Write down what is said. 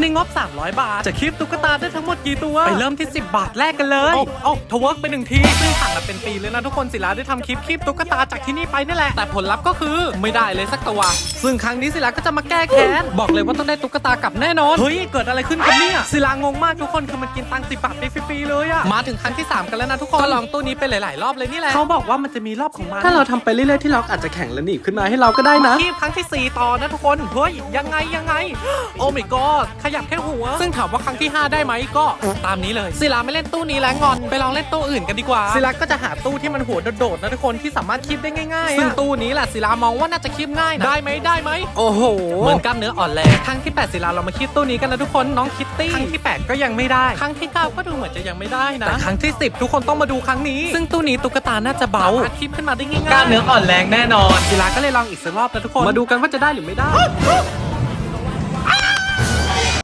ในงบ 300 บาท จะคลิปตุ๊กตาได้ทั้งหมดกี่ตัว ไปเริ่มที่ 10 บาทแรกกันเลยเอาเอาทเวิร์กไปหนึ่งทีซึ่งผ่านมาเป็นปีเลยนะทุกคนศิลาได้ทำคลิปคลิปตุ๊กตาจากที่นี่ไปนี่แหละ แต่ผลลัพธ์ก็คือไม่ได้เลยสักตัว ซึ่งครั้งนี้ศิลาก็จะมาแก้แค้น บอกเลยว่าต้องได้ตุ๊กตากลับแน่นอน เฮ้ย เกิดอะไรขึ้นกันเนี่ยศิลางงมากทุกคนคือมันกินตังค์สิบาทไปฟรีๆเลยอะมาถึงครั้งที่ 3 กันแล้วนะทุกคน ก็ลองตู้นี้ไปหลายๆรอบเลยนี่แหละเขาบอกว่ามันจะมีรอบของมัน ถ้าเราทำไปเรื่อยๆที่ล็อกอาจจะแข็งและหนีบขึ้นมาให้เราก็ได้นะคีบครั้งที่ 4 ต่อนะทุกคน เฮ้ยยังไงยังไง โอ้ my god ขยับแค่หัว ซึ่งถามว่าครั้งที่ 5 ได้ไหมก็ตามนี้เลยศิลาไม่เล่นตู้นี้แล้วงอน ไปลองเล่นตู้อื่นกันดีกว่าศิลาก็จะหาตู้ที่มันหัวโดดๆนะทุกคนที่สามารถคีบได้ง่ายๆซึ่งตู้นี้แหละศิลามองว่าน่าจะคีบง่ายนะได้ไหมได้ไหมโอ้โหเหมือนกล้ามเนื้ออ่อนแรงครั้งที่8ศิลาเรามาคิดตู้นี้กันนะทุกคนน้องคิตตี้ครั้งที่ 8 ก็ยังไม่ได้ ครั้งที่ 9 ก็ดูเหมือนจะยังไม่ได้นะแต่ครั้งที่ 10 ทุกคนต้องมาดูครั้งนี้ ซึ่งตู้นี้ตุ๊กตาน่าจะเบาสามารถคิดขึ้นมาได้ง่ายๆกล้ามเนื้ออ่อนแรงแน่นอนศิลาก็เลยลองอีกสักรอบนะทุกคนมาดูกันว่าจะได้หรือไม่ได้